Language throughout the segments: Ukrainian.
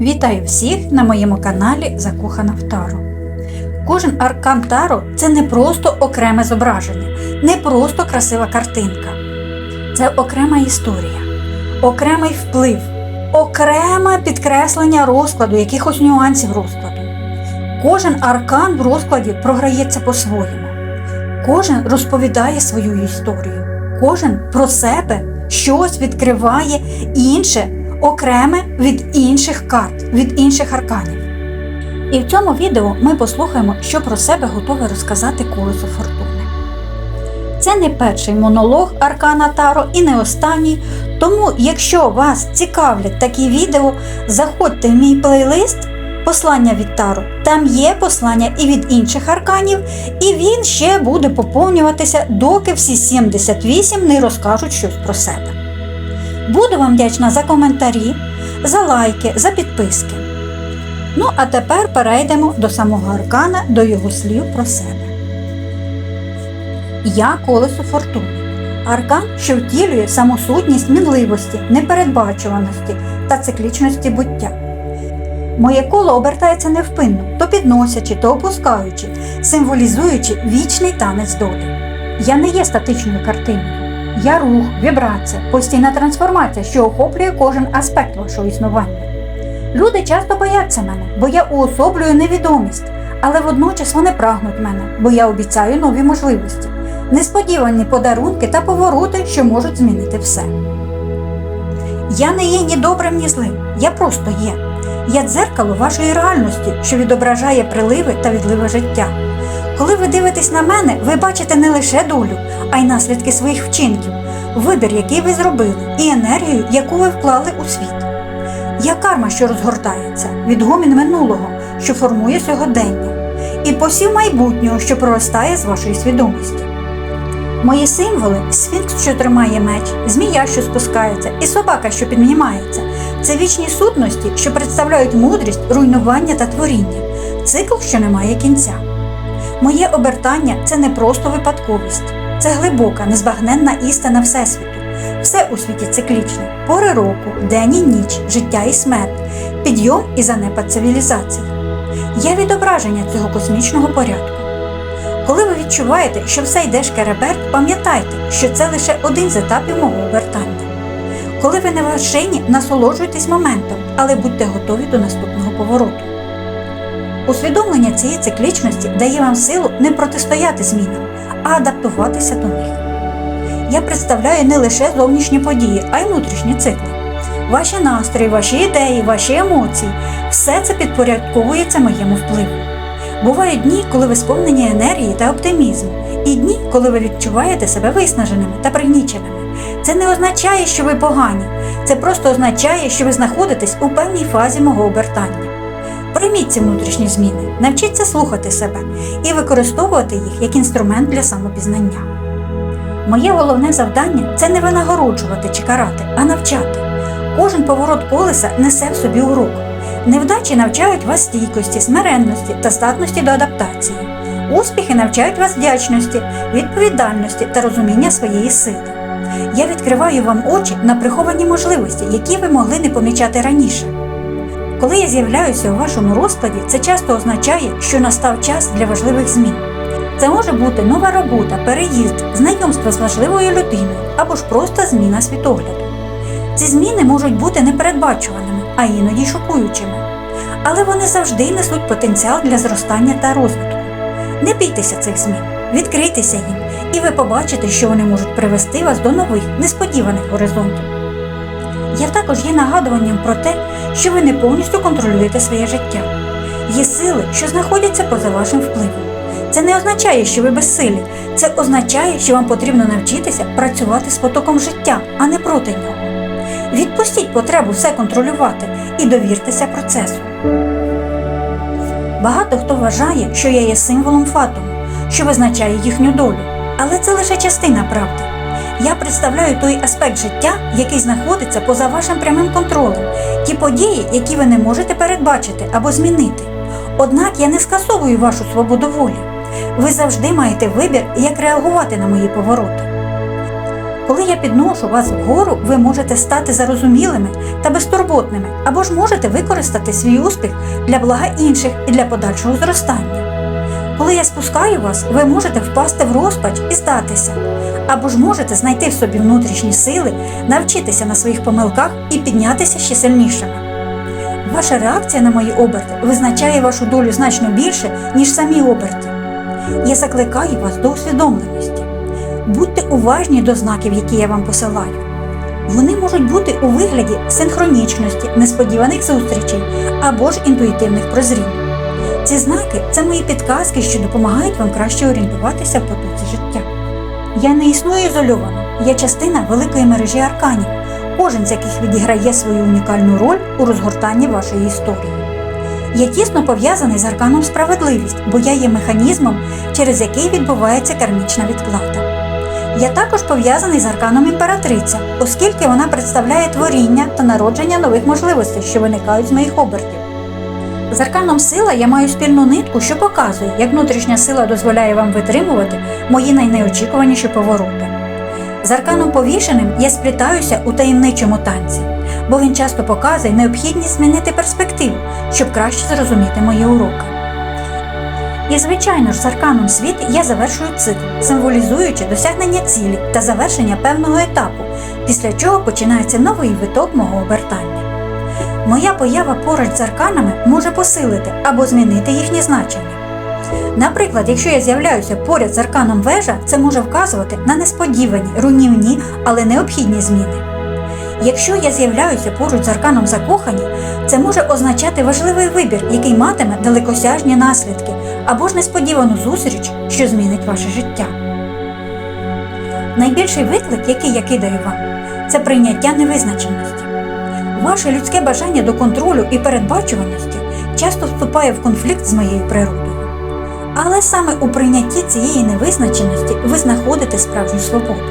Вітаю всіх на моєму каналі Закохана в Таро. Кожен аркан Таро це не просто окреме зображення, не просто красива картинка. Це окрема історія, окремий вплив, окреме підкреслення розкладу, якихось нюансів розкладу. Кожен аркан в розкладі програється по-своєму. Кожен розповідає свою історію, кожен про себе щось відкриває інше, окреме від інших карт, від інших арканів. І в цьому відео ми послухаємо, що про себе готове розказати колесо фортуни. Це не перший монолог Аркана Таро і не останній. Тому, якщо вас цікавлять такі відео, заходьте в мій плейлист Послання від Таро. Там є послання і від інших арканів, і він ще буде поповнюватися, доки всі 78 не розкажуть щось про себе. Буду вам вдячна за коментарі, за лайки, за підписки. Ну, а тепер перейдемо до самого аркана, до його слів про себе. Я колесо фортуни. Аркан, що втілює саму сутність мінливості, непередбачуваності та циклічності буття. Моє коло обертається невпинно, то підносячи, то опускаючи, символізуючи вічний танець долі. Я не є статичною картиною. Я рух, вібрація, постійна трансформація, що охоплює кожен аспект вашого існування. Люди часто бояться мене, бо я уособлюю невідомість, але водночас вони прагнуть мене, бо я обіцяю нові можливості, несподівані подарунки та повороти, що можуть змінити все. Я не є ні добрим, ні злим, я просто є. Я дзеркало вашої реальності, що відображає приливи та відливи життя. Коли ви дивитесь на мене, ви бачите не лише долю, а й наслідки своїх вчинків, вибір, який ви зробили, і енергію, яку ви вклали у світ. Я карма, що розгортається, відгомін минулого, що формує сьогодення, і посів майбутнього, що проростає з вашої свідомості. Мої символи сфінкс, що тримає меч, змія, що спускається, і собака, що піднімається це вічні сутності, що представляють мудрість, руйнування та творіння, цикл, що не має кінця. Моє обертання це не просто випадковість, це глибока, незбагненна істина Всесвіту. Все у світі циклічне, пори року, день і ніч, життя і смерть, підйом і занепад цивілізації. Я відображення цього космічного порядку. Коли ви відчуваєте, що все йде шкереберть, пам'ятайте, що це лише один з етапів мого обертання. Коли ви на вершині, насолоджуйтесь моментом, але будьте готові до наступного повороту. Усвідомлення цієї циклічності дає вам силу не протистояти змінам, а адаптуватися до них. Я представляю не лише зовнішні події, а й внутрішні цикли. Ваші настрої, ваші ідеї, ваші емоції все це підпорядковується моєму впливу. Бувають дні, коли ви сповнені енергії та оптимізму, і дні, коли ви відчуваєте себе виснаженими та пригніченими. Це не означає, що ви погані, це просто означає, що ви знаходитесь у певній фазі мого обертання. Прийміть ці внутрішні зміни, навчіться слухати себе і використовувати їх як інструмент для самопізнання. Моє головне завдання це не винагороджувати чи карати, а навчати. Кожен поворот колеса несе в собі урок. Невдачі навчають вас стійкості, смиренності та здатності до адаптації. Успіхи навчають вас вдячності, відповідальності та розуміння своєї сили. Я відкриваю вам очі на приховані можливості, які ви могли не помічати раніше. Коли я з'являюся у вашому розкладі, це часто означає, що настав час для важливих змін. Це може бути нова робота, переїзд, знайомство з важливою людиною або ж просто зміна світогляду. Ці зміни можуть бути непередбачуваними, а іноді шокуючими. Але вони завжди несуть потенціал для зростання та розвитку. Не бійтеся цих змін, відкрийтеся їм, і ви побачите, що вони можуть привести вас до нових, несподіваних горизонтів. Я також є нагадуванням про те, що ви не повністю контролюєте своє життя. Є сили, що знаходяться поза вашим впливом. Це не означає, що ви безсилі. Це означає, що вам потрібно навчитися працювати з потоком життя, а не проти нього. Відпустіть потребу все контролювати і довіртеся процесу. Багато хто вважає, що я є символом фатуму, що визначає їхню долю, але це лише частина правди. Я представляю той аспект життя, який знаходиться поза вашим прямим контролем, ті події, які ви не можете передбачити або змінити. Однак я не скасовую вашу свободу волі. Ви завжди маєте вибір, як реагувати на мої повороти. Коли я підношу вас вгору, ви можете стати зарозумілими та безтурботними, або ж можете використати свій успіх для блага інших і для подальшого зростання. Коли я спускаю вас, ви можете впасти в розпач і здатися, або ж можете знайти в собі внутрішні сили, навчитися на своїх помилках і піднятися ще сильнішими. Ваша реакція на мої оберти визначає вашу долю значно більше, ніж самі оберти. Я закликаю вас до усвідомленості. Будьте уважні до знаків, які я вам посилаю. Вони можуть бути у вигляді синхронічності, несподіваних зустрічей або ж інтуїтивних прозрінь. Ці знаки це мої підказки, що допомагають вам краще орієнтуватися в потоці життя. Я не існую ізольовано, я частина великої мережі арканів, кожен з яких відіграє свою унікальну роль у розгортанні вашої історії. Я тісно пов'язаний з арканом справедливість, бо я є механізмом, через який відбувається кармічна відплата. Я також пов'язаний з арканом імператриця, оскільки вона представляє творіння та народження нових можливостей, що виникають з моїх обертів. З арканом сила я маю спільну нитку, що показує, як внутрішня сила дозволяє вам витримувати мої найнеочікуваніші повороти. З арканом повішеним я сплітаюся у таємничому танці, бо він часто показує необхідність змінити перспективу, щоб краще зрозуміти мої уроки. І, звичайно ж, з арканом світ я завершую цикл, символізуючи досягнення цілі та завершення певного етапу, після чого починається новий виток мого обертання. Моя поява поруч з арканами може посилити або змінити їхнє значення. Наприклад, якщо я з'являюся поряд з арканом вежа, це може вказувати на несподівані, руйнівні, але необхідні зміни. Якщо я з'являюся поруч з арканом закохані, це може означати важливий вибір, який матиме далекосяжні наслідки, або ж несподівану зустріч, що змінить ваше життя. Найбільший виклик, який я кидаю вам, це прийняття невизначеності. Ваше людське бажання до контролю і передбачуваності часто вступає в конфлікт з моєю природою. Але саме у прийнятті цієї невизначеності ви знаходите справжню свободу.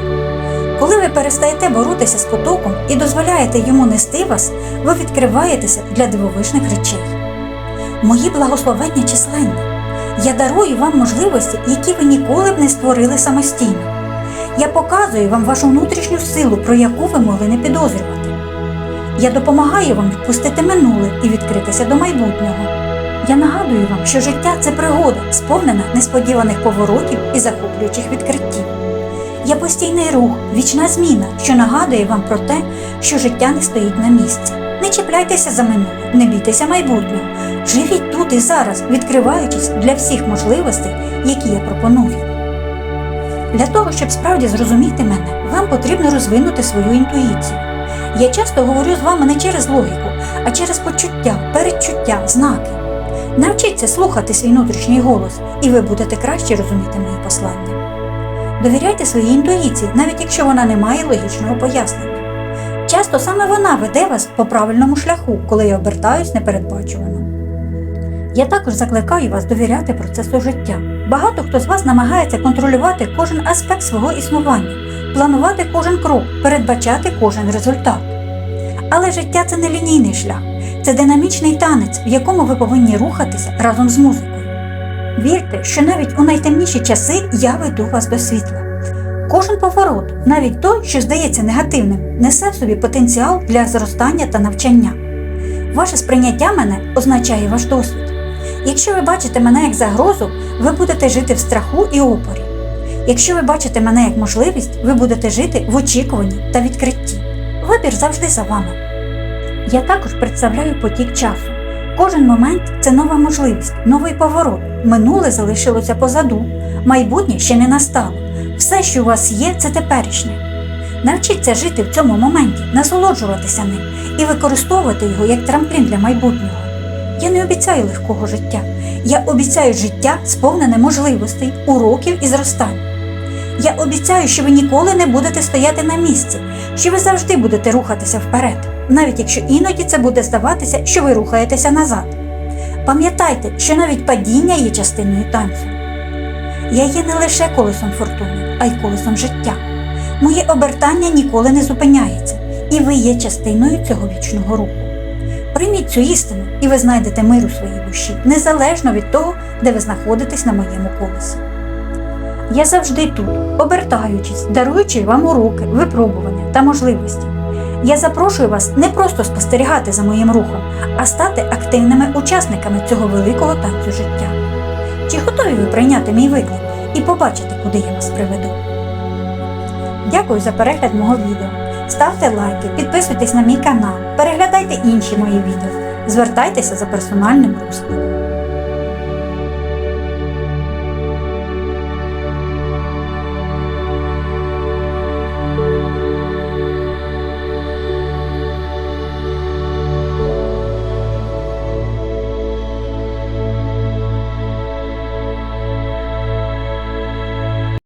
Коли ви перестаєте боротися з потоком і дозволяєте йому нести вас, ви відкриваєтеся для дивовижних речей. Мої благословення численні. Я дарую вам можливості, які ви ніколи б не створили самостійно. Я показую вам вашу внутрішню силу, про яку ви могли не підозрювати. Я допомагаю вам відпустити минуле і відкритися до майбутнього. Я нагадую вам, що життя це пригода, сповнена несподіваних поворотів і захоплюючих відкриттів. Я постійний рух, вічна зміна, що нагадує вам про те, що життя не стоїть на місці. Не чіпляйтеся за минуле, не бійтеся майбутнього. Живіть тут і зараз, відкриваючись для всіх можливостей, які я пропоную. Для того, щоб справді зрозуміти мене, вам потрібно розвинути свою інтуїцію. Я часто говорю з вами не через логіку, а через почуття, передчуття, знаки. Навчіться слухати свій внутрішній голос, і ви будете краще розуміти мої послання. Довіряйте своїй інтуїції, навіть якщо вона не має логічного пояснення. Часто саме вона веде вас по правильному шляху, коли я обертаюсь непередбачувано. Я також закликаю вас довіряти процесу життя. Багато хто з вас намагається контролювати кожен аспект свого існування, планувати кожен крок, передбачати кожен результат. Але життя це не лінійний шлях, це динамічний танець, в якому ви повинні рухатися разом з музикою. Вірте, що навіть у найтемніші часи я веду вас до світла. Кожен поворот, навіть той, що здається негативним, несе в собі потенціал для зростання та навчання. Ваше сприйняття мене означає ваш досвід. Якщо ви бачите мене як загрозу, ви будете жити в страху і опорі. Якщо ви бачите мене як можливість, ви будете жити в очікуванні та відкритті. Вибір завжди за вами. Я також представляю потік часу. Кожен момент це нова можливість, новий поворот. Минуле залишилося позаду, майбутнє ще не настало. Все, що у вас є, це теперішнє. Навчіться жити в цьому моменті, насолоджуватися ним і використовувати його як трамплін для майбутнього. Я не обіцяю легкого життя. Я обіцяю життя, сповнене можливостей, уроків і зростань. Я обіцяю, що ви ніколи не будете стояти на місці, що ви завжди будете рухатися вперед, навіть якщо іноді це буде здаватися, що ви рухаєтеся назад. Пам'ятайте, що навіть падіння є частиною танцю. Я є не лише колесом фортуни, а й колесом життя. Моє обертання ніколи не зупиняється, і ви є частиною цього вічного руху. Прийміть цю істину, і ви знайдете мир у своїй душі, незалежно від того, де ви знаходитесь на моєму колесі. Я завжди тут, обертаючись, даруючи вам уроки, випробування та можливості. Я запрошую вас не просто спостерігати за моїм рухом, а стати активними учасниками цього великого танцю життя. Чи готові ви прийняти мій виклик і побачити, куди я вас приведу? Дякую за перегляд мого відео. Ставте лайки, підписуйтесь на мій канал, переглядайте інші мої відео, звертайтеся за персональним ростом.